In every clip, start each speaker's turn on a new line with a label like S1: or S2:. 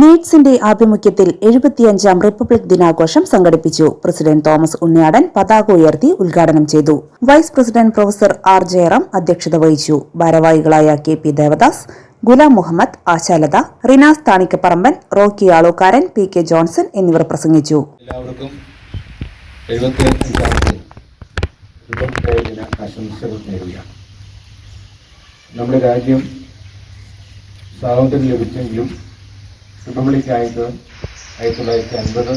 S1: നീറ്റ്സിന്റെ ആഭിമുഖ്യത്തിൽ എഴുപത്തിയഞ്ചാം റിപ്പബ്ലിക് ദിനാഘോഷം സംഘടിപ്പിച്ചു. പ്രസിഡന്റ് തോമസ് ഉണ്ണിയാടൻ പതാക ഉയർത്തി ഉദ്ഘാടനം ചെയ്തു. Vice president professor R Jayaram അധ്യക്ഷത വഹിച്ചു. ഭാരവാഹികളായ K P Devadas Gulam Muhammad Ashalatha Rinas Thanikkaparamban Rocky Alookkaran P K Johnson എന്നിവർ പ്രസംഗിച്ചു.
S2: എല്ലാവർക്കും നമ്മുടെ രാജ്യം സ്വാതന്ത്ര്യം ലഭിച്ചെങ്കിലും റിപ്പബ്ലിക് ആയത് ആയിരത്തി തൊള്ളായിരത്തി അൻപത്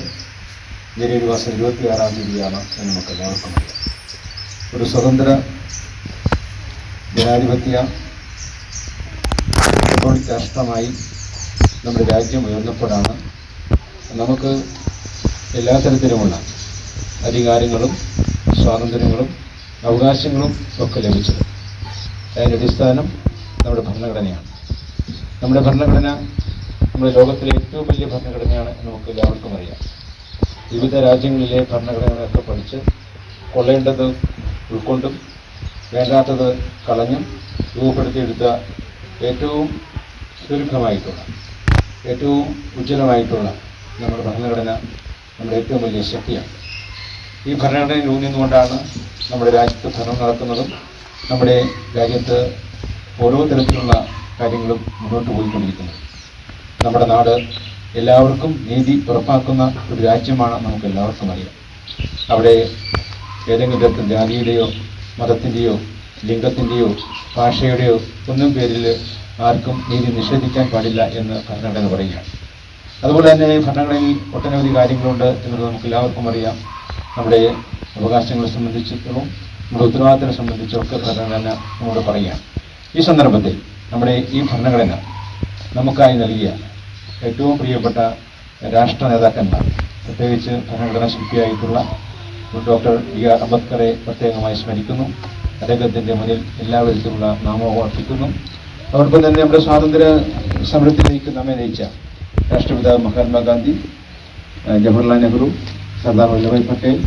S2: ജനുവരി മാസം ഇരുപത്തി ആറാം തീയതിയാണ് എന്ന് നമുക്ക് അറിയാം ഒരു സ്വതന്ത്ര ജനാധിപത്യ റിപ്പബ്ലിക് രാഷ്ട്രമായി നമ്മുടെ രാജ്യം ഉയർന്നപ്പോഴാണ് നമുക്ക് എല്ലാ തരത്തിലുമുള്ള അധികാരങ്ങളും സ്വാതന്ത്ര്യങ്ങളും അവകാശങ്ങളും ഒക്കെ ലഭിച്ചത്. അതിന്റെ അടിസ്ഥാനം നമ്മുടെ ഭരണഘടനയാണ്. നമ്മുടെ ഭരണഘടന നമ്മുടെ ലോകത്തിലെ ഏറ്റവും വലിയ ഭരണഘടനയാണ് നമുക്ക് എല്ലാവർക്കും അറിയാം. വിവിധ രാജ്യങ്ങളിലെ ഭരണഘടനകളൊക്കെ പഠിച്ച് കൊള്ളേണ്ടത് ഉൾക്കൊണ്ടും വേണ്ടാത്തത് കളഞ്ഞും രൂപപ്പെടുത്തിയെടുത്ത ഏറ്റവും സുദീർഘമായിട്ടുള്ള ഏറ്റവും ഉജ്ജ്വലമായിട്ടുള്ള നമ്മുടെ ഭരണഘടന നമ്മുടെ ഏറ്റവും വലിയ ശക്തിയാണ്. ഈ ഭരണഘടനയിൽ ഊന്നിന്നുകൊണ്ടാണ് നമ്മുടെ രാജ്യത്ത് ഭരണം നടക്കുന്നതും നമ്മുടെ രാജ്യത്ത് ഓരോ തരത്തിലുള്ള കാര്യങ്ങളും മുന്നോട്ട് പോയിക്കൊണ്ടിരിക്കുന്നത്. നമ്മുടെ നാട് എല്ലാവർക്കും നീതി ഉറപ്പാക്കുന്ന ഒരു രാജ്യമാണ് നമുക്ക് എല്ലാവർക്കും അറിയാം. അവിടെ ഏതെങ്കിലും തരത്തിൽ ജാതിയുടെയോ മതത്തിന്റെയോ ലിംഗത്തിന്റെയോ ഭാഷയുടെയോ ഒന്നും പേരിൽ ആർക്കും നീതി നിഷേധിക്കാൻ പാടില്ല എന്ന് ഭരണഘടന പറയുകയാണ്. അതുപോലെ തന്നെ ഭരണഘടനയിൽ ഒട്ടനവധി കാര്യങ്ങളുണ്ട് എന്നുള്ളത് നമുക്ക് എല്ലാവർക്കും അറിയാം. നമ്മുടെ അവകാശങ്ങളെ സംബന്ധിച്ചിടത്തോളം നമ്മുടെ ഉത്തരവാദിത്തത്തെ സംബന്ധിച്ചൊക്കെ ഭരണഘടന നമ്മോട് പറയുകയാണ്. ഈ സന്ദർഭത്തിൽ നമ്മുടെ ഈ ഭരണഘടന നമുക്കായി നൽകിയ ഏറ്റവും പ്രിയപ്പെട്ട രാഷ്ട്ര നേതാക്കന്മാർ പ്രത്യേകിച്ച് ഭരണഘടനാ ശില്പിയായിട്ടുള്ള ഡോക്ടർ ബി ആർ അംബേദ്കറെ പ്രത്യേകമായി സ്മരിക്കുന്നു. അദ്ദേഹത്തിന്റെ മുന്നിൽ എല്ലാ വിധത്തിലുള്ള നാമവും അർപ്പിക്കുന്നു. അതോടൊപ്പം തന്നെ നമ്മുടെ സ്വാതന്ത്ര്യ സമരത്തിലേക്ക് നമ്മെ നയിച്ച രാഷ്ട്രപിതാവ് മഹാത്മാഗാന്ധി ജവഹർലാൽ നെഹ്റു സർദാർ വല്ലഭായ് പട്ടേൽ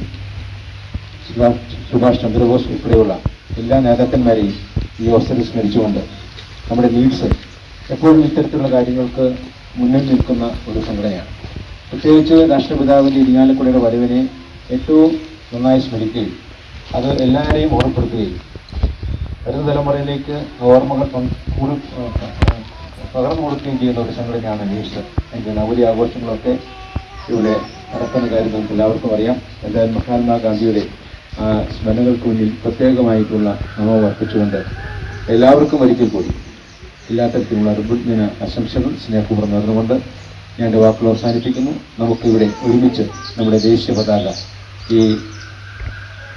S2: സുഭാഷ് ചന്ദ്രബോസ് ഉൾപ്പെടെയുള്ള എല്ലാ നേതാക്കന്മാരെയും ഈ അവസരത്തിൽ സ്മരിച്ചുകൊണ്ട് നമ്മുടെ നീഡ്സ് എപ്പോഴും ഇത്തരത്തിലുള്ള കാര്യങ്ങൾക്ക് മുന്നിൽ നിൽക്കുന്ന ഒരു സംഘടനയാണ്. പ്രത്യേകിച്ച് രാഷ്ട്രപിതാവിന്റെ ഇരിങ്ങാലക്കുടയുടെ വരവിനെ ഏറ്റവും നന്നായി സ്മരിക്കുകയും അത് എല്ലാവരെയും ഓർമ്മപ്പെടുത്തുകയും വരുന്ന തലമുറയിലേക്ക് ഓർമ്മകൾ പകർന്നു കൊടുക്കുകയും ചെയ്യുന്ന ഒരു സംഘടനയാണ് നീഡ്സ് എനിക്ക് നവതി ആഘോഷങ്ങളൊക്കെ ഇവിടെ നടക്കുന്ന കാര്യം നമുക്ക് എല്ലാവർക്കും അറിയാം. എന്തായാലും മഹാത്മാഗാന്ധിയുടെ സ്മരണകൾക്ക് മുന്നിൽ പ്രത്യേകമായിട്ടുള്ള നമം അർപ്പിച്ചുകൊണ്ട് എല്ലാവർക്കും ഒരിക്കൽ കൂടി എല്ലാ തരത്തിലുള്ള ദിന ആശംസകൾ സ്നേഹപൂർവം നേർന്നുകൊണ്ട് ഞാൻ എന്റെ വാക്കുകൾ അവസാനിപ്പിക്കുന്നു. നമുക്കിവിടെ ഒരുമിച്ച് നമ്മുടെ ദേശീയ പതാക ഈ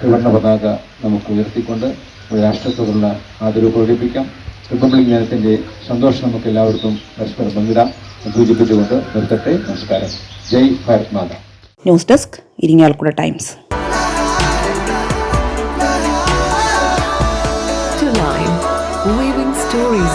S2: ത്രിവർണ പതാക നമുക്ക് ഉയർത്തിക്കൊണ്ട് ഒരു രാഷ്ട്രത്തോടുള്ള ആദരവ് പ്രകടിപ്പിക്കാം. റിപ്പബ്ലിക് ദിനത്തിന്റെ സന്തോഷം നമുക്ക് എല്ലാവർക്കും പരസ്പരം പങ്കിടാം. സൂചിപ്പിച്ചുകൊണ്ട് നിർത്തട്ടെ. നമസ്കാരം. ജയ് Bharat Mata.
S1: News desk Irinjalakuda times.